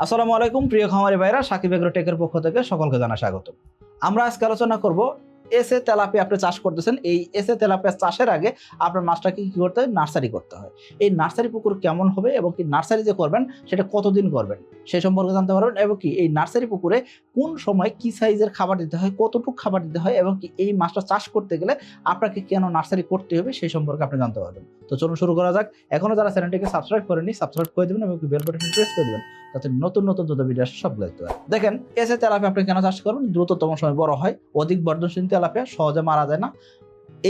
আসসালামু আলাইকুম, প্রিয় খামারি ভাইরা, সাকিব এগ্রো টেকের পক্ষ থেকে সকলকে জানা স্বাগত। আমরা আজকে আলোচনা করব এসে তেলাপিয়া আপনি চাষ করতেছেন। এই এসে তেলাপিয়া চাষের আগে আপনার মাছটাকে কি করতে হয়? নার্সারি করতে হয়। এই নার্সারি পুকুর কেমন হবে এবং কি নার্সারি যে করবেন, সেটা কতদিন করবেন? সেই সম্পর্কে জানতে পারবেন এবং কি এই নার্সারি পুকুরে কোন সময় কি সাইজের খাবার দিতে হয়, কতটুকু খাবার দিতে হয় এবং কি এই মাছটা চাষ করতে গেলে আপনাকে কেন নার্সারি করতে হবে সেই সম্পর্কে আপনি জানতে পারবেন। তো চলুন শুরু করা যাক। এখনও যারা চ্যানেলটিকে সাবস্ক্রাইব করেনি সাবস্ক্রাইব করে দেবেন এবং বেল বাটন প্রেস করে দেবেন। যাতে নতুন নতুন যত ভিডিও আসে সবগুলো দেখতে পারেন দেখেন, এসে তেলাপিয়া আপনি কেন চাষ করবেন? দ্রুততম সময় বড় হয়, অধিক বর্ধনশীল তেলাপিয়া সহজে মারা যায় না।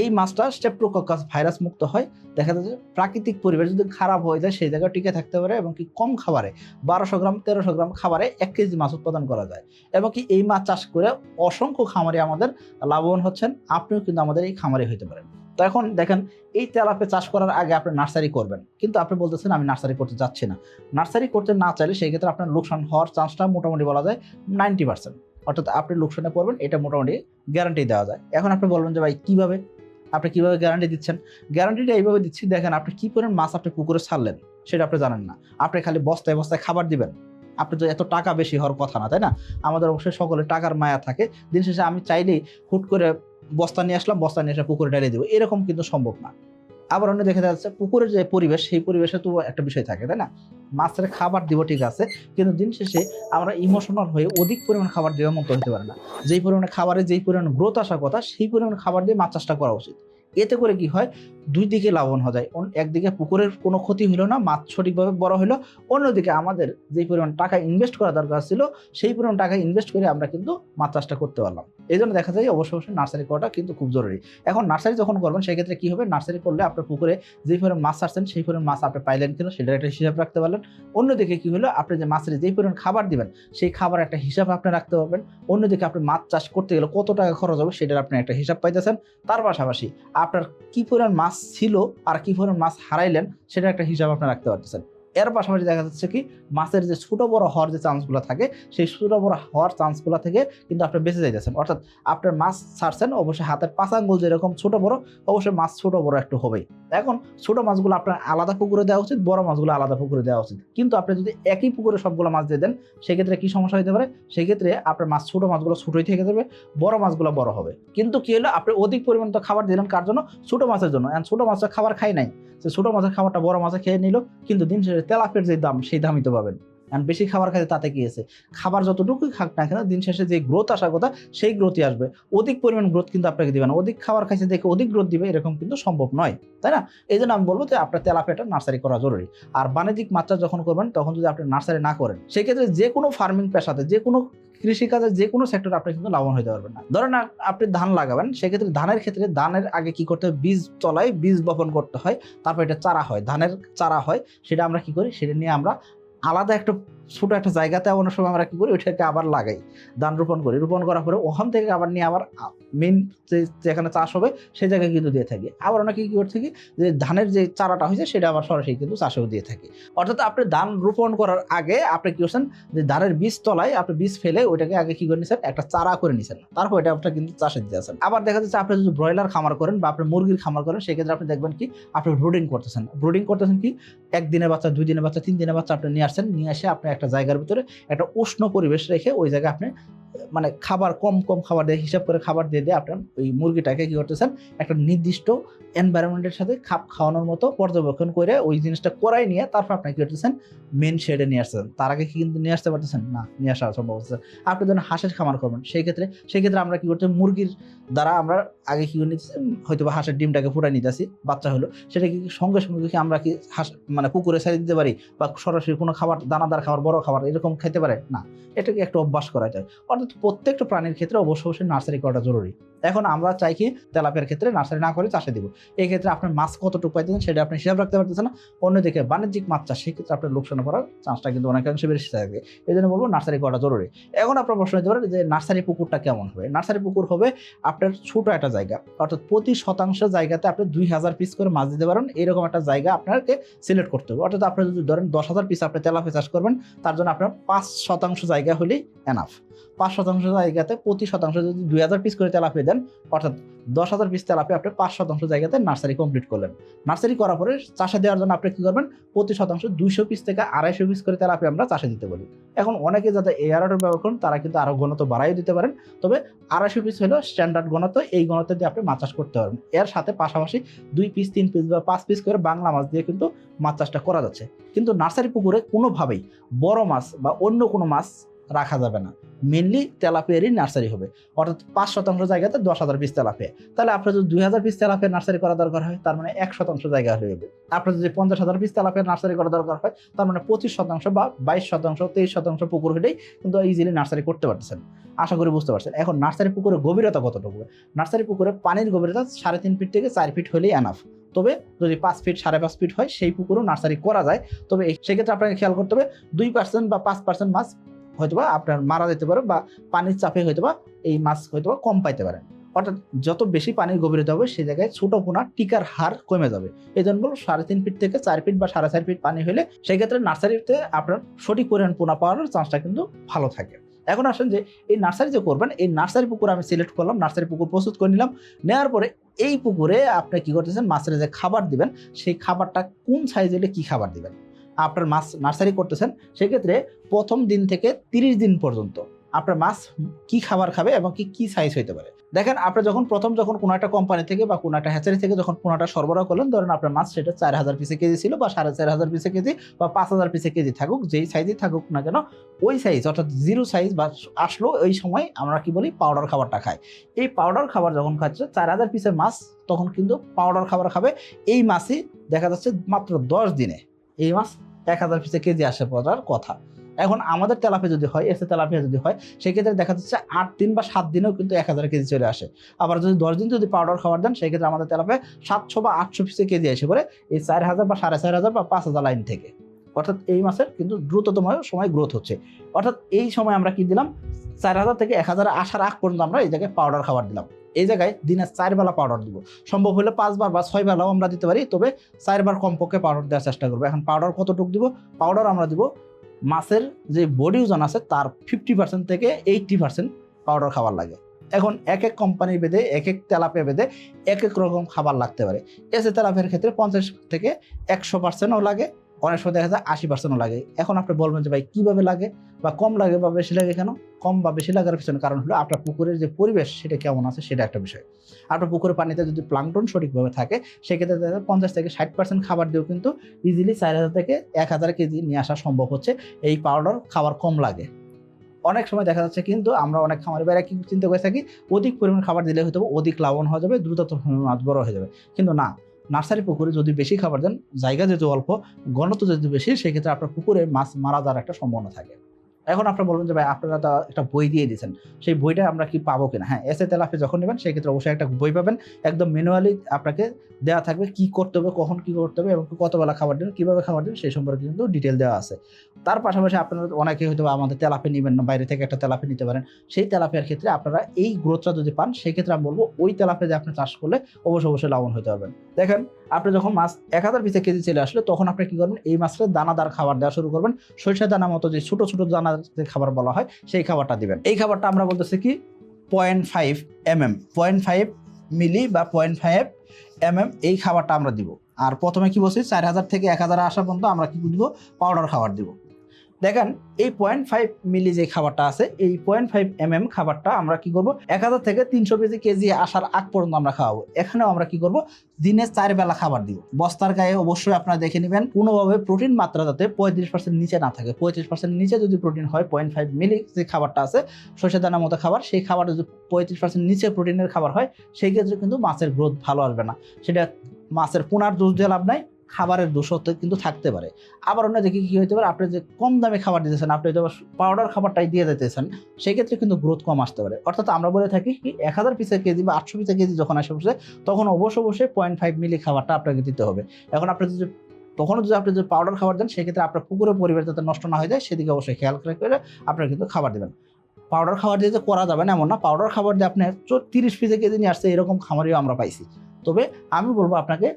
এই মাছটা স্টেপ্টোকক্কাস ভাইরাস মুক্ত হয়। দেখা যাচ্ছে প্রাকৃতিক পরিবেশ যদি খারাপ হয়ে যায়, সেই জায়গায় টিকে থাকতে পারে এবং কি কম খাবারে, বারোশো গ্রাম, তেরোশো গ্রাম খাবারে এক কেজি মাছ উৎপাদন করা যায়। এবং কি এই মাছ চাষ করে অসংখ্য খামারে আমাদের লাভবান হচ্ছেন। আপনিও কিন্তু আমাদের এই খামারি হইতে পারেন। তো এখন দেখেন, এই তেলাপে চাষ করার আগে আপনি নার্সারি করবেন। কিন্তু আপনি বলতেছেন, আমি নার্সারি করতে যাচ্ছি না। নার্সারি করতে না চাইলে সেই ক্ষেত্রে আপনার লোকসান হওয়ার চান্সটা মোটামুটি বলা যায় নাইনটি পার্সেন্ট। অর্থাৎ আপনি লোকসানে পড়বেন, এটা মোটামুটি গ্যারান্টি দেওয়া যায়। এখন আপনি বলবেন যে, ভাই, কীভাবে? আপনি কীভাবে গ্যারান্টি দিচ্ছেন? গ্যারান্টিটা এইভাবে দিচ্ছি, দেখেন আপনি কী পরিমাণ মাছ আপনি পুকুরে ছাড়লেন, সেটা আপনি জানেন না। আপনি খালি বস্তায় বস্তায় খাবার দিবেন। আপনি তো এত টাকা বেশি হওয়ার কথা না, তাই না? আমাদের অবশ্যই সকলে টাকার মায়া থাকে। দিন শেষে আমি চাইলেই হুট করে বস্তা নিয়ে আসলাম, বস্তা নিয়ে এসে পুকুরে ঢেলে দেবো। এরকম কিন্তু সম্ভব না। আবার অন্য দেখা যাচ্ছে, পুকুরের যে পরিবেশ, সেই পরিবেশে তো একটা বিষয় থাকে, তাই না? মাছের খাবার দিব ঠিক আছে, কিন্তু দিন শেষে আমরা ইমোশনাল হয়ে অধিক পরিমাণ খাবার দেওয়ার মতো হতে পারে না। যেই পরিমাণে খাবারে যেই পরিমাণ গ্রোথ আসার কথা, সেই পরিমাণ খাবার দিয়ে মাছ চাষটা করা উচিত। এতে করে কি হয়? দুই দিকে লাভবান হওয়া যায়। একদিকে পুকুরের কোনো ক্ষতি হলো না, মাছ সঠিকভাবে বড় হলো অন্যদিকে আমাদের যেই পরিমাণ টাকা ইনভেস্ট করা দরকার ছিল, সেই পরিমাণ টাকা ইনভেস্ট করে আমরা কিন্তু মাছ চাষটা করতে পারলাম। এই জন্য দেখা যায় অবশ্যই অবশ্যই নার্সারি করাটা কিন্তু খুব জরুরি। এখন নার্সারি যখন করবেন, সেক্ষেত্রে কী হবে? নার্সারি করলে আপনার পুকুরে যেই পরিমাণ মাছ ছাড়ছেন, সেই পরিমাণ মাছ আপনি পাইলেন কিনা, সেটার একটা হিসাব রাখতে পারলেন। অন্যদিকে কী হলো? আপনি যে মাছের যেই পরিমাণ খাবার দিবেন, সেই খাবার একটা হিসাব আপনি রাখতে পারবেন। অন্যদিকে আপনি মাছ চাষ করতে গেলে কত টাকা খরচ হবে, সেটার আপনি একটা হিসাব পাইতেছেন। তার পাশাপাশি আপনার কী পরিমাণ মাছ ছিল আর কি ধরনের মাছ হারাইলেন সেটা একটা হিসাব আপনি রাখতে পারতেছেন। এর পাশাপাশি দেখা যাচ্ছে কি, মাছের যে ছোট বড় হওয়ার যে চান্সগুলো থাকে, সেই ছোট বড় হওয়ার চান্সগুলো থেকে কিন্তু আপনি বেঁচে যাইতেছেন। অর্থাৎ আপনার মাছ ছাড়ছেন, অবশ্যই হাতের পাঁচ আঙ্গুল যেরকম ছোট বড়, অবশ্যই মাছ ছোট বড় একটু হবেই। এখন ছোট মাছগুলো আপনার আলাদা পুকুরে দেওয়া উচিত, বড় মাছগুলো আলাদা পুকুরে দেওয়া উচিত। কিন্তু আপনি যদি একই পুকুরে সবগুলো মাছ দিয়ে দেন, সেক্ষেত্রে কি সমস্যা হতে পারে? সেক্ষেত্রে আপনার মাছ, ছোট মাছগুলো ছোটই থেকে যাবে, বড় মাছগুলো বড় হবে। কিন্তু কি হলো, আপনি অধিক পরিমাণ তো খাবার দিলেন কার জন্য? ছোট মাছের জন্য। ছোট মাছের খাবার খাই নাই। সে ছোট মাছের খাবারটা বড় মাছে খেয়ে নিল, কিন্তু দিন শেষে তেলাপের যে দাম, সেই দামই তো পাবেন। অ্যান্ড বেশি খাবার খাইতে তাতে কি আছে? খাবার যতটুকুই খাক না কেন, দিন শেষে যে গ্রোথ আসার কথা, সেই গ্রোথই আসবে। অধিক পরিমাণ গ্রোথ কিন্তু আপনাকে দিবে না। অধিক খাবার খাইছে দেখে অধিক গ্রোথ দিবে, এরকম কিন্তু সম্ভব নয়। তাই না? এই জন্য আমি বলব যে আপনার তেলাপিয়াটা নার্সারি করা জরুরি। আর বাণিজ্যিক মাত্রা যখন করবেন, তখন যদি আপনি নার্সারি না করেন, সেক্ষেত্রে যে কোনো ফার্মিং পেশাতে, যে কোনো কৃষিকাজের যে কোনো সেক্টর আপনি কিন্তু লাভবান হতে পারবেন না। ধরেন আপ- আপনি ধান লাগাবেন, সেক্ষেত্রে ধানের ক্ষেত্রে ধানের আগে কি করতে হয় বীজ তলায় বীজ বপন করতে হয়, তারপর এটা চারা হয়। ধানের চারা হয়, সেটা আমরা কি করি? সেটা নিয়ে আমরা আলাদা একটা ছোট একটা জায়গাতে অনেক সময় আমরা কি করি? ওইটাকে আবার লাগাই, ধান রোপণ করি। রোপণ করার পরে ওখান থেকে আবার নিয়ে আবার মেন যে, যেখানে চাষ হবে, সেই জায়গায় কিন্তু দিয়ে থাকি। আবার অনেকে কি করে থাকি যে, ধানের যে চারাটা হয়েছে, সেটা আবার সরাসরি কিন্তু চাষেও দিয়ে থাকি। অর্থাৎ আপনি ধান রোপণ করার আগে আপনি কী করছেন? যে, ধানের বীজ তলায় আপনি বীজ ফেলে ওইটাকে আগে কী করে নিছেন? একটা চারা করে নিছেন। তারপর এটা আপনার কিন্তু চাষে দিয়ে আছেন। আবার দেখা যাচ্ছে আপনি যদি ব্রয়লার খামার করেন বা আপনি মুরগির খামার করেন, সেক্ষেত্রে আপনি দেখবেন কি? আপনি ব্রুডিং করতেছেন। ব্রুডিং করতেছেন কি? একদিনের বাচ্চা, দুই দিনের বাচ্চা, তিন দিনের বাচ্চা আপনি নিয়ে আসছেন। নিয়ে এসে আপনি একটা জায়গার ভিতরে একটা উষ্ণ পরিবেশ রেখে ওই জায়গায় আপনি মানে খাবার, কম কম খাবার দিয়ে, হিসাব করে খাবার দিয়ে দিয়ে আপনার ওই মুরগিটাকে কী করতেছেন? একটা নির্দিষ্ট এনভায়রনমেন্টের সাথে খাপ খাওয়ানোর মতো পর্যবেক্ষণ করে ওই জিনিসটা করাই নিয়ে তারপর আপনি কী করতেছেন? মেন শেডে নিয়ে আসছেন তার আগে কি কিন্তু নিয়ে আসতে পারতেছেন? না, নিয়ে আসা সম্ভব হচ্ছে। আপনি যখন হাঁসের খামার করবেন, সেই ক্ষেত্রে সেই ক্ষেত্রে আমরা কী করতে, মুরগির দ্বারা আমরা আগে কি নিতেছি? হয়তো বা হাঁসের ডিমটাকে ফুটাই নিতেছি, বাচ্চা হলো। সেটা কি সঙ্গে সঙ্গে কি আমরা কি হাঁস মানে পুকুরে ছেড়ে দিতে পারি? বা সরাসরি কোনো খাবার, দানাদার খাবার, বড় খাবার এরকম খেতে পারে? না, এটাকে একটু অভ্যাস করা যায়। অর্থাৎ প্রত্যেকটা প্রাণীর ক্ষেত্রে অবশ্যই অবশ্যই নার্সারি করাটা জরুরি। এখন আমরা চাই কি তেলাপের ক্ষেত্রে নার্সারি না করে চাষে দিব। এই ক্ষেত্রে আপনার মাছ কতটুকু পাইতেছেন সেটা আপনি হিসাব রাখতে পারতেছেন না। অন্যদিকে বাণিজ্যিক মাছ চাষ, সেক্ষেত্রে আপনার লোকসান করার চান্সটা কিন্তু অনেকাংশে বেশি থাকে। এই জন্য বলব নার্সারি করাটা জরুরি। এখন আপনার প্রশ্ন হতে পারে যে নার্সারি পুকুরটা কেমন হবে? নার্সারি পুকুর হবে আপনার ছোট একটা জায়গা, অর্থাৎ প্রতি শতাংশ জায়গাতে আপনি দুই হাজার পিস করে মাছ দিতে পারেন, এরকম একটা জায়গা আপনাকে সিলেক্ট করতে হবে। অর্থাৎ আপনি যদি ধরেন দশ হাজার পিস আপনি তেলাফে চাষ করবেন, তার জন্য আপনার পাঁচ শতাংশ জায়গা হলেই এনাফ পাঁচ শতাংশ জায়গাতে প্রতি শতাংশ যদি দুই হাজার পিস করে তেলাপিয়া দেন, অর্থাৎ দশ হাজার পিস তেলাপিয়া আপনি পাঁচ শতাংশ জায়গাতে নার্সারি কমপ্লিট করলেন। নার্সারি করার পরে চাষে দেওয়ার জন্য আপনি কী করবেন? প্রতি শতাংশ দুইশো পিস থেকে আড়াইশো পিস করে তেলাপিয়া আমরা চাষে দিতে বলি। এখন অনেকে যাতে আরোটা ব্যবহার করেন, তারা কিন্তু আরও ঘনত্ব বাড়াইও দিতে পারেন। তবে আড়াইশো পিস হলো স্ট্যান্ডার্ড ঘনত্ব, এই ঘনত্ব দিয়ে আপনি মাছ চাষ করতে পারবেন। এর সাথে পাশাপাশি দুই পিস তিন পিস বা পাঁচ পিস করে বাংলা মাছ দিয়ে কিন্তু মাছ চাষটা করা যাচ্ছে। কিন্তু নার্সারি পুকুরে কোনোভাবেই বড় মাছ বা অন্য কোনো মাছ রাখা যাবে না। মেনলি তেলাপিয়ারই নার্সারি হবে। অর্থাৎ পাঁচ শতাংশ জায়গাতে দশ হাজার পিস তেলাপিয়া। তাহলে আপনার যদি দুই হাজার পিস তেলাপিয়া নার্সারি করা দরকার হয়, তার মানে এক শতাংশ জায়গা হয়ে যাবে। আপনার যদি পঞ্চাশ হাজার পিস তেলাপিয়া নার্সারি করা দরকার হয়, তার মানে পঁচিশ শতাংশ বা বাইশ শতাংশ, তেইশ শতাংশ পুকুর হলেই কিন্তু ইজিলি নার্সারি করতে পারতেছেন। আশা করি বুঝতে পারছেন। এখন নার্সারি পুকুরের গভীরতা কতটুকু? নার্সারি পুকুরে পানির গভীরতা সাড়ে তিন ফিট থেকে চার ফিট হলেই এনাফ তবে যদি পাঁচ ফিট সাড়ে পাঁচ ফিট হয়, সেই পুকুরও নার্সারি করা যায়। তবে সেক্ষেত্রে আপনাকে খেয়াল করতে হবে, দুই পার্সেন্ট বা পাঁচ পার্সেন্ট মাছ হয়তোবা আপনার মারা যেতে পারে বা পানির চাপে হয়তোবা এই মাছ হয়তোবা কম পাইতে পারেন অর্থাৎ যত বেশি পানির গভীরতা হবে সেই জায়গায় ছোট পোনা টিকার হার কমে যাবে। এই জন্য বলব সাড়ে তিন ফিট থেকে চার ফিট বা সাড়ে চার ফিট পানি হলে সেই ক্ষেত্রে নার্সারিতে আপনার সঠিক পরিমাণ পোনা পাওয়ার চান্সটা কিন্তু ভালো থাকে। এখন আসেন যে এই নার্সারি যে করবেন, এই নার্সারি পুকুর আমি সিলেক্ট করলাম, নার্সারি পুকুর প্রস্তুত করে নিলাম। নেওয়ার পরে এই পুকুরে আপনি কি করতেছেন? মাছের যে খাবার দিবেন, সেই খাবারটা কোন সাইজ হলে কি খাবার দিবেন? আপনার মাছ নার্সারি করতেছেন, সেক্ষেত্রে প্রথম দিন থেকে তিরিশ দিন পর্যন্ত আপনার মাছ কি খাবার খাবে এবং কি কি সাইজ হইতে পারে। দেখেন আপনি যখন প্রথম যখন কোনো একটা কোম্পানি থেকে বা কোনো একটা হ্যাচারি থেকে যখন পোনাটা সরবরাহ করলেন, ধরেন আপনার মাছ সেটা চার হাজার পিসে কেজি ছিল বা সাড়ে চার হাজার পিসে কেজি বা পাঁচ হাজার পিসে কেজি থাকুক, যেই সাইজই থাকুক না কেন, ওই সাইজ অর্থাৎ জিরো সাইজ বা আসলো ওই সময় আমরা কি বলি পাউডার খাবারটা খাই এই পাউডার খাবার যখন খাচ্ছে, চার হাজার পিসের মাছ তখন কিন্তু পাউডার খাবার খাবে। এই মাছই দেখা যাচ্ছে মাত্র দশ দিনে, এই মাছ এক হাজার পিসে কেজি আসে পড়ার কথা। এখন আমাদের তেলাপে যদি হয়, এসে তেলাপিয়া যদি হয়, সেক্ষেত্রে দেখা যাচ্ছে আট দিন বা সাত দিনেও কিন্তু এক হাজার কেজি চলে আসে। আবার যদি দশ দিন যদি পাউডার খাবার দেন, সেক্ষেত্রে আমাদের তেলাপে সাতশো বা আটশো পিসে কেজি এসে পড়ে এই চার হাজার বা সাড়ে চার হাজার বা পাঁচ হাজার লাইন থেকে। অর্থাৎ এই মাসের কিন্তু দ্রুততম সময় গ্রোথ হচ্ছে। অর্থাৎ এই সময় আমরা কি দিলাম? চার হাজার থেকে এক হাজার আসার আগ পর্যন্ত আমরা এই জায়গায় পাউডার খাবার দিলাম। এই জায়গায় দিনে চার বেলা পাউডার দিব। সম্ভব হলে পাঁচবার বা ছয় বেলাও আমরা দিতে পারি, তবে চারবার কমপক্ষে পাউডার দেওয়ার চেষ্টা করব। এখন পাউডার কতটুকু দিব? পাউডার আমরা দিব মাছের যে বডি ওজন আছে, তার ফিফটি পার্সেন্ট থেকে এইটটি পার্সেন্ট পাউডার খাবার লাগে। এখন এক এক কোম্পানি বেঁধে এক এক তেলাপে বেঁধে এক এক রকম খাবার লাগতে পারে। এসে তেলাপের ক্ষেত্রে পঞ্চাশ থেকে একশো পার্সেন্টও লাগে। অনেক সময় দেখা যায় আশি পার্সেন্টও লাগে। এখন আপনি বলবেন যে, ভাই, কীভাবে লাগে বা কম লাগে বা বেশি লাগে কেন? কম বা বেশি লাগার পিছনে কারণ হলো আপনার পুকুরের যে পরিবেশ সেটা কেমন আছে সেটা একটা বিষয়। আপনার পুকুরের পানিতে যদি প্লাংটন সঠিকভাবে থাকে, সেক্ষেত্রে দেখা পঞ্চাশ থেকে ষাট পার্সেন্ট খাবার দিয়েও কিন্তু ইজিলি চার হাজার থেকে এক হাজার কেজি নিয়ে আসা সম্ভব হচ্ছে। এই পাউডার খাবার কম লাগে। অনেক সময় দেখা যাচ্ছে কিন্তু আমরা অনেক খামারি বাইরে কি চিন্তা করে থাকি, অধিক পরিমাণ খাবার দিলে হয়তো অধিক লাভবান হয়ে যাবে দ্রুত মাছ বড় হয়ে যাবে। কিন্তু না নার্সারি পুকুরে যদি বেশি খাবার দেন, জায়গা যেহেতু অল্প ঘনত্ব যেহেতু বেশি, সেক্ষেত্রে আপনার পুকুরে মাছ মারা যাওয়ার একটা সম্ভাবনা থাকে। এখন আপনারা বলবেন যে, ভাই, আপনারা তো একটা বই দিয়ে দিয়েছেন। সেই বইটা আমরা কি পাবো কিনা? হ্যাঁ এসে তেলাফে যখন নেবেন, সেক্ষেত্রে অবশ্যই একটা বই পাবেন। একদম ম্যানুয়ালি আপনাকে দেওয়া থাকবে কি করতে হবে, কখন কি করতে হবে এবং কতবেলা খাবার দিন কীভাবে খাবার দিন সেই সম্পর্কে কিন্তু ডিটেল দেওয়া আছে। তার পাশাপাশি আপনারা অনেকে হয়তো আমাদের তেলাপে নেবেন না, বাইরে থেকে একটা তেলাপে নিতে পারেন। সেই তেলাপিয়ার ক্ষেত্রে আপনারা এই গ্রোথটা যদি পান, সেক্ষেত্রে আমি বলব ওই তেলাপে যে আপনি চাষ করলে অবশ্যই অবশ্যই লাভবান হতে পারবেন। দেখেন, আপনি যখন মাছ এক হাজার পিসে কেজি চলে আসলে, তখন আপনি কি করবেন? এই মাছটা দানাদার খাবার দেওয়া শুরু করবেন। সরিষা দানা মতো যে ছোটো ছোটো দানা যে খাবার বলা হয়, সেই খাবারটা দিবেন। এই খাবারটা আমরা বলতেছি কি? Point five M M point five milli বা পয়েন্ট ফাইভ এম এম এই খাবারটা আমরা দিব। আর প্রথমে কি বলছি? চার হাজার থেকে এক হাজার আসা পর্যন্ত আমরা কি দিব? পাউডার খাবার দিব। দেখেন, এই পয়েন্ট ফাইভ মিলি যে খাবারটা আছে, এই পয়েন্ট ফাইভ এম এম খাবারটা আমরা কি করব? এক হাজার থেকে তিনশো কেজি কেজি আসার আগ পর্যন্ত আমরা খাওয়াবো। এখানেও আমরা কি করব? দিনে চার বেলা খাবার দিব। বস্তার গায়ে অবশ্যই আপনারা দেখে নেবেন, কোনোভাবে প্রোটিন মাত্রা যাতে পঁয়ত্রিশ পার্সেন্ট নিচে না থাকে। পঁয়ত্রিশ পার্সেন্ট নিচে যদি প্রোটিন হয় পয়েন্ট ফাইভ মিলি যে খাবারটা আছে, সর্ষে দানার মতো খাবার, সেই খাবারটা যদি পঁয়ত্রিশ পার্সেন্ট নিচে প্রোটিনের খাবার হয়, সেই ক্ষেত্রে কিন্তু মাছের গ্রোথ ভালো আসবে না। সেটা মাছের পোনার দোষ দিয়ে লাভ নাই খাবারের দোষত্ব কিন্তু থাকতে পারে। আবার অন্য দিকে কী হতে পারে? আপনি যে কম দামে খাবার দিতেছেন, আপনি হয়তো পাউডার খাবারটাই দিয়ে দিতেছেন সেই ক্ষেত্রে কিন্তু গ্রোথ কম আসতে পারে। অর্থাৎ আমরা বলে থাকি কি, এক হাজার পিসের কেজি বা আটশো পিসের কেজি যখন আসে বসে, তখন অবশ্য অবশ্যই পয়েন্ট ফাইভ মিলি খাবারটা আপনাকে দিতে হবে। এখন আপনি যদি, তখনও যদি আপনি যদি পাউডার খাবার দেন, সেক্ষেত্রে আপনার পুকুরের পরিবেশ যাতে নষ্ট না হয়ে যায়, সেদিকে অবশ্যই খেয়াল করে আপনারা কিন্তু খাবার দেবেন। পাউডার খাবার দিয়ে যে করা যাবে না এমন না পাউডার খাবার দিয়ে আপনি তিরিশ পিসে কেজি নিয়ে আসছে, এরকম খামারিও আমরা পাইছি। তবে আমি বলব আপনাকে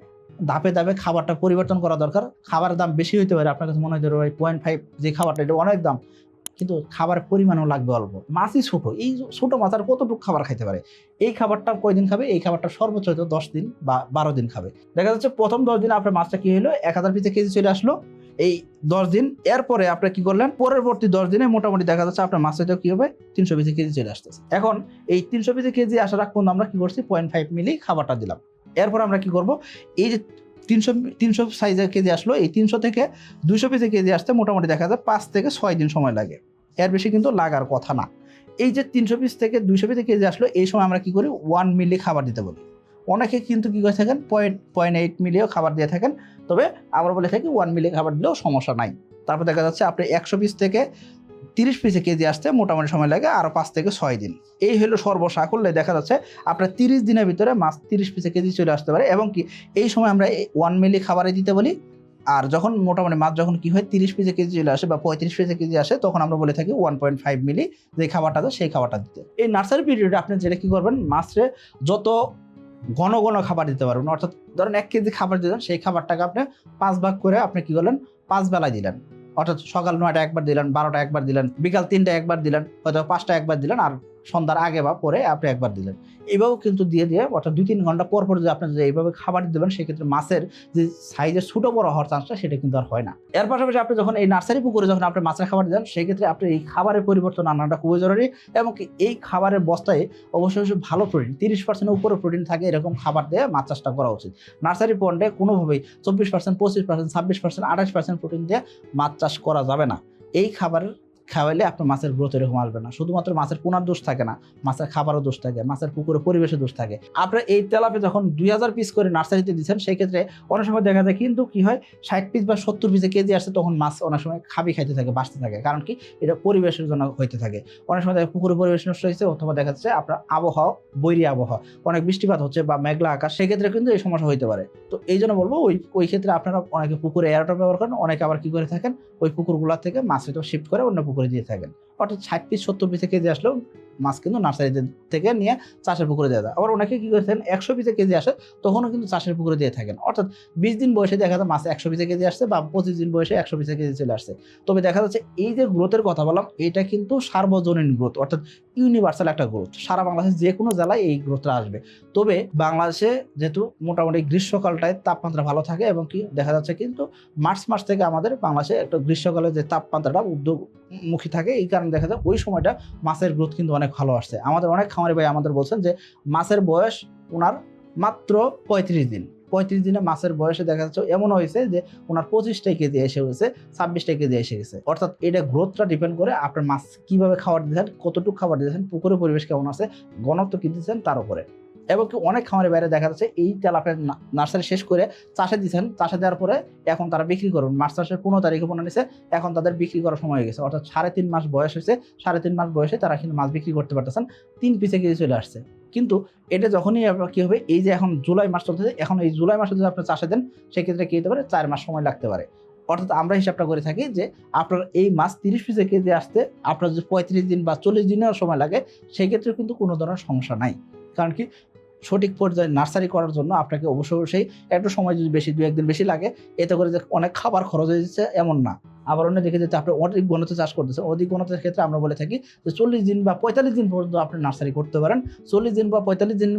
ধাপে ধাপে খাবারটা পরিবর্তন করা দরকার। খাবারের দাম বেশি হইতে পারে, আপনার কাছে মনে হতে পারে পয়েন্ট ফাইভ যে খাবারটা, এটা অনেক দাম। কিন্তু খাবারের পরিমাণও লাগবে অল্প। মাছই ছোট, এই ছোট মাছ আর কতটুকু খাবার খাইতে পারে? এই খাবারটা কয়দিন খাবে? এই খাবারটা সর্বোচ্চ হয়তো দশ দিন বা বারো দিন খাবে। দেখা যাচ্ছে প্রথম দশ দিন আপনার মাছটা কী হলো এক হাজার পিসে কেজি চলে আসলো। এই দশ দিন, এরপরে আপনি কি করলেন? পরবর্তী দশ দিনে মোটামুটি দেখা যাচ্ছে আপনার মাছটা কি হবে? তিনশো পিসে কেজি চলে আসতেছে। এখন এই তিনশো পিসে কেজি আসার আগ পর্যন্ত আমরা কি করছি? পয়েন্ট ফাইভ মিলি খাবারটা দিলাম। এরপর আমরা কি করব? এই যে তিনশো তিনশো সাইজের কেজি আসলো, এই তিনশো থেকে দুশো পিসে কেজি আসতে মোটামুটি দেখা যায় পাঁচ থেকে ছয় দিন সময় লাগে। এর বেশি কিন্তু লাগার কথা না। এই যে তিনশো পিস থেকে দুইশো পিসে কেজি আসলো, এই সময় আমরা কি করি? ওয়ান মিলি খাবার দিতে বলি। অনেকে কিন্তু কী করে থাকেন? পয়েন্ট পয়েন্ট এইট মিলিও খাবার দিয়ে থাকেন। তবে আমরা বলে থাকি ওয়ান মিলি খাবার দিলেও সমস্যা নাই। তারপর দেখা যাচ্ছে আপনি একশো পিস থেকে তিরিশ পিসে কেজি আসতে মোটামুটি সময় লাগে আরও পাঁচ থেকে ছয় দিন। এই হলো সর্বসা করলে দেখা যাচ্ছে আপনার তিরিশ দিনের ভিতরে মাছ তিরিশ পিসে কেজি চলে আসতে পারে এবং কি এই সময় আমরা ওয়ান মিলি খাবারে দিতে বলি। আর যখন মোটামুটি মাছ যখন কি হয় তিরিশ পিসে কেজি চলে আসে বা পঁয়ত্রিশ পিসে কেজি আসে, তখন আমরা বলে থাকি ওয়ান পয়েন্ট ফাইভ মিলি যে খাবারটা দেয় সেই খাবারটা দিতে। এই নার্সারি পিরিয়ডে আপনি যেটা কি করবেন মাছরে যত ঘন ঘন খাবার দিতে পারবেন, অর্থাৎ ধরেন এক কেজি খাবার দিলেন, সেই খাবারটাকে আপনি পাঁচ ভাগ করে আপনি কি করলেন, পাঁচ বেলায় দিলেন। অর্থাৎ সকাল নয়টা একবার দিলেন, বারোটা একবার দিলেন, বিকাল তিনটা একবার দিলেন, হয়তো পাঁচটা একবার দিলেন, আর সন্ধ্যার আগে বা পরে আপনি একবার দিলেন। এইভাবেও কিন্তু দিয়ে দিয়ে অর্থাৎ দুই তিন ঘণ্টা পর পর যদি আপনি যদি এইভাবে খাবার দেবেন সেক্ষেত্রে মাছের যে সাইজের ছোটো বড় হওয়ার চান্সটা সেটা কিন্তু আর হয় না। এর পাশাপাশি আপনি যখন এই নার্সারি পুকুরে যখন আপনি মাছের খাবার দেন সেক্ষেত্রে আপনি এই খাবারের পরিবর্তন আনাটা খুবই জরুরি এবং এই খাবারের বস্তায় অবশ্যই অবশ্যই ভালো প্রোটিন তিরিশ পার্সেন্টের উপরে প্রোটিন থাকে এরকম খাবার দিয়ে মাছ চাষটা করা উচিত। নার্সারি পন্ডে কোনোভাবেই চব্বিশ পার্সেন্ট পঁচিশ পার্সেন্ট ছাব্বিশ পার্সেন্ট আঠাশ পার্সেন্ট প্রোটিন দিয়ে মাছ চাষ করা যাবে না। এই খাবারের খাওয়াইলে আপনার মাছের গ্রোথ এরকম আসবে না। শুধুমাত্র মাছের পোনার দোষ থাকে না, মাছের খাবারও দোষ থাকে, মাছের পুকুরে পরিবেশের দোষ থাকে। আপনার এই তেলাপে যখন দুই হাজার পিস করে নার্সারিতে দিচ্ছেন সেই ক্ষেত্রে অনেক সময় দেখা যায় কিন্তু কি হয়, ষাট পিস বা সত্তর পিসে কেজি আসছে তখন মাছ অনেক সময় খাবি খাইতে থাকে, বাঁচতে থাকে। কারণ কি, এটা পরিবেশের জন্য হইতে থাকে। অনেক সময় দেখা পুকুরে পরিবেশ নষ্ট হয়েছে, অথবা দেখা যাচ্ছে আপনার আবহাওয়া, বৈরী আবহাওয়া। অনেক বৃষ্টিপাত হচ্ছে বা মেঘলা আকাশ, সেক্ষেত্রে কিন্তু এই সমস্যা হইতে পারে। তো এই জন্য বলব, ওই ওই ক্ষেত্রে আপনারা অনেকে পুকুরে এয়ারটা ব্যবহার করেন, অনেকে আবার কি করে থাকেন, ওই পুকুরগুলা থেকে মাছ হয়তো শিফট করে অন্য পুকুরে দিয়ে থাকেন। অর্থাৎ ষাট পিস সত্তর পিসে কেজি আসলেও মাছ কিন্তু নার্সারি থেকে নিয়ে চাষের পুকুরে দেওয়া আবার অনেকে কী করেছেন, একশো পিসে কেজি আসে, তখনও কিন্তু চাষের পুকুরে দিয়ে থাকেন। অর্থাৎ বিশ দিন বয়সে দেখা যায় মাছ একশো পিসে কেজি আসছে বা পঁচিশ দিন বয়সে একশো পিসে কেজি চলে আসছে। তবে দেখা যাচ্ছে এই যে গ্রোথের কথা বললাম, এটা কিন্তু সার্বজনীন গ্রোথ অর্থাৎ ইউনিভার্সাল একটা গ্রোথ সারা বাংলাদেশের যে কোনো জেলায় এই গ্রোথটা আসবে। তবে বাংলাদেশে যেহেতু মোটামুটি গ্রীষ্মকালটায় তাপমাত্রা ভালো থাকে এবং কি দেখা যাচ্ছে কিন্তু মার্চ মাস থেকে আমাদের বাংলাদেশে একটা গ্রীষ্মকালে যে তাপমাত্রাটা উদ্যোগমুখী থাকে, এই কারণে দেখা যায় ওই সময়টা মাছের গ্রোথ কিন্তু অনেক ভালো আসছে। আমাদের অনেক খামারি ভাই আমাদের বলছেন যে, মাছের বয়স ওনার মাত্র পঁয়ত্রিশ দিন। পঁয়ত্রিশ দিনে মাছের বয়সে দেখা যাচ্ছে এমন হয়েছে যে, ওনার পঁচিশটা কেজি এসে হয়েছে ছাব্বিশটা কেজি এসে গেছে। অর্থাৎ এটা গ্রোথটা ডিপেন্ড করে আপনার মাছ কীভাবে খাবার দিয়েছেন, কতটুকু খাবার দিয়েছেন, পুকুরের পরিবেশ কেমন আছে, ঘনত্ব কী দিয়েছেন তার উপরে। এবং কি অনেক খামারের বাইরে দেখা যাচ্ছে এই তেলাপের নার্সারি শেষ করে চাষে দিচ্ছেন চাষে দেওয়ার পরে এখন তারা বিক্রি করুন। মার্চ মাসের পনেরো তারিখে পনেরো নিছে এখন তাদের বিক্রি করার সময় হয়ে গেছে। অর্থাৎ সাড়ে তিন মাস বয়স হয়েছে। সাড়ে তিন মাস বয়সে তারা কিন্তু মাছ বিক্রি করতে পারতেছেন। তিন পিসে কেজি চলে আসছে। কিন্তু এটা যখনই আপনার কী হবে, এই যে এখন জুলাই মাস চলতেছে, এখন এই জুলাই মাসে যদি আপনি চাষে দেন, সেক্ষেত্রে কী হতে পারে? চার মাস সময় লাগতে পারে। অর্থাৎ আমরা হিসাবটা করে থাকি যে আপনার এই মাছ তিরিশ পিসে কেজি আসতে আপনার যদি পঁয়ত্রিশ দিন বা চল্লিশ দিনেও সময় লাগে সেক্ষেত্রে কিন্তু কোনো ধরনের সমস্যা নাই। কারণ কি সঠিক পর্যায়ে নার্সারি করার জন্য আপনাকে অবশ্যই একটু সময় যদি বেশি দু একদিন বেশি লাগে, এতে করে যে অনেক খাবার খরচ হয়ে যাচ্ছে, এমন না। আবার অন্য দিকে যদি আপনি অধিক ঘনত্ব চাষ করতেছেন অধিক ঘনত্বের ক্ষেত্রে আমরা বলে থাকি যে চল্লিশ দিন বা পঁয়তাল্লিশ দিন পর্যন্ত আপনি নার্সারি করতে পারেন। চল্লিশ দিন বা পঁয়তাল্লিশ দিন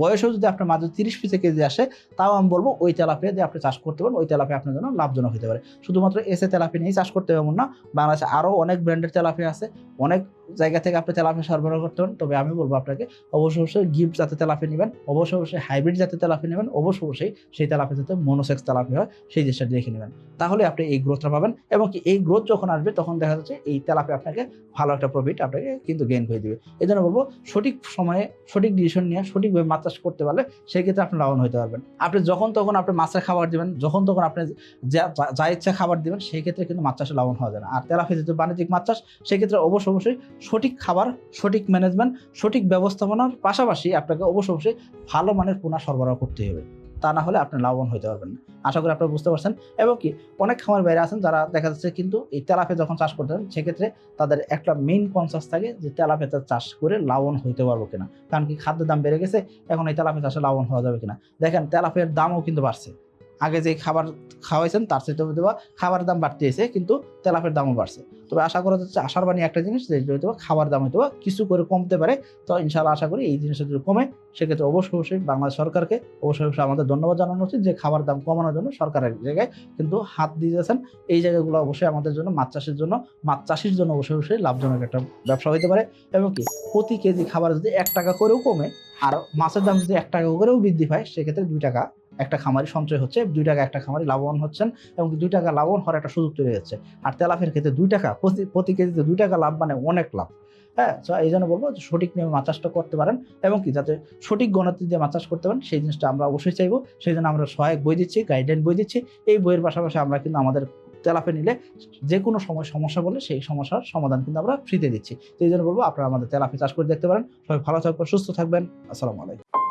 বয়সেও যদি আপনার মাঝে তিরিশ পিসে কেজি আসে, তাও আমি বলব ওই তেলাপিয়া দিয়ে আপনি চাষ করতে পারেন, ওই তেলাপিয়া আপনার জন্য লাভজনক হতে পারে। শুধুমাত্র এসে তেলাপি নিয়েই চাষ করতে হবে এমন না, বাংলাদেশে আরও অনেক ব্র্যান্ডের তেলাপি আছে, অনেক জায়গা থেকে আপনি তেলাপি সরবরাহ করতে পারেন। তবে আমি বলব আপনাকে অবশ্য অবশ্যই গিফট জাতের তেলাপি নেবেন, অবশ্যই অবশ্যই হাইব্রিড জাতের তেলাপি নেবেন, অবশ্যই অবশ্যই সেই তেলাপি যাতে মনোসেক্স তেলাপি হয়, সেই জিনিসটা দেখে নেবেন। তাহলে আপনি এই গ্রোথটা পাবেন এবং কি এই গ্রোথ যখন আসবে, তখন দেখা যাচ্ছে এই তেলাপে আপনাকে ভালো একটা প্রফিট আপনাকে কিন্তু গেইন করে দেবে। এই জন্য বলব, সঠিক সময়ে সঠিক ডিসিশন নিয়ে সঠিকভাবে মাছ চাষ করতে পারলে সেই ক্ষেত্রে আপনি লাভবান হতে পারবেন। আপনি যখন তখন আপনি মাছের খাবার দিবেন, যখন তখন আপনি যা যা ইচ্ছা খাবার দিবেন সেই ক্ষেত্রে কিন্তু মাছ চাষে লাভবান হওয়া যায় না। আর তেলাপি যেহেতু বাণিজ্যিক মাছ চাষ সেই ক্ষেত্রে অবশ্যই সঠিক খাবার, সঠিক ম্যানেজমেন্ট সঠিক ব্যবস্থাপনার পাশাপাশি আপনাকে অবশ্যই অবশ্যই ভালো মানের পোনা সরবরাহ করতে হবে। তা না হলে আপনি লাভবান হতে পারবেন না। আশা করি আপনারা বুঝতে পারছেন। এবং কি, অনেক খামার বাইরে আছেন যারা দেখা যাচ্ছে কিন্তু এই তেলাপে যখন চাষ করতে হবে সেক্ষেত্রে তাদের একটা মেইন কনসাস থাকে যে তেলাপে চাষ করে লাভবান হইতে পারব কিনা। কারণ কি, খাদ্যের দাম বেড়ে গেছে, এখন এই তেলাপে চাষে লাভবান হওয়া যাবে কিনা। দেখেন তেলাপের দামও কিন্তু বাড়ছে। আগে যে খাবার খাওয়াইছেন, তার সাথে হয়তো বা খাবারের দাম বাড়তে এসে কিন্তু তেলাপের দামও বাড়ছে। তবে আশা করা যাচ্ছে আশার বাণী একটা জিনিস যে হয়তো খাবার দাম হয়তো কিছু করে কমতে পারে, তো ইনশাআল্লাহ আশা করি এই জিনিসটা যদি কমে, সেক্ষেত্রে অবশ্যই অবশ্যই বাংলাদেশ সরকারকে অবশ্যই অবশ্যই আমাদের ধন্যবাদ জানানো উচিত যে, খাবার দাম কমানোর জন্য সরকারের জায়গায় কিন্তু হাত দিয়েছেন। এই জায়গাগুলো অবশ্যই আমাদের জন্য, মাছ চাষের জন্য, মাছ চাষির জন্য অবশ্যই অবশ্যই লাভজনক একটা ব্যবসা হতে পারে। এবং কি, প্রতি কেজি খাবার যদি এক টাকা করেও কমে, আর মাছের দাম যদি এক টাকা করেও বৃদ্ধি পায়, সেক্ষেত্রে দুই টাকা একটা খামারি সঞ্চয় হচ্ছে, দুই টাকা একটা খামারি লাভবান হচ্ছেন এবং দুই টাকা লাভবান হওয়ার একটা সুযোগ তৈরি হচ্ছে আর তেলাফের ক্ষেত্রে দুই টাকা, প্রতি কেজিতে দুই টাকা লাভ মানে অনেক লাভ। হ্যাঁ তো এই জন্য বলব যে সঠিক নিয়মে মাছ চাষটা করতে পারেন এবং কি যাতে সঠিক গণতি দিয়ে মাছ চাষ করতে পারেন, সেই জিনিসটা আমরা অবশ্যই চাইব। সেই জন্য আমরা সহায়ক বই দিচ্ছি গাইডলাইন বই দিচ্ছি। এই বইয়ের পাশাপাশি আমরা কিন্তু আমাদের তেলাপে নিলে যে কোনো সময় সমস্যা বলে সেই সমস্যার সমাধান কিন্তু আমরা ফ্রিতে দিচ্ছি। তো এই জন্য বলব আপনারা আমাদের তেলাপি চাষ করে দেখতে পারেন। সবাই ভালো থাকবেন, সুস্থ থাকবেন। আসসালামু আলাইকুম।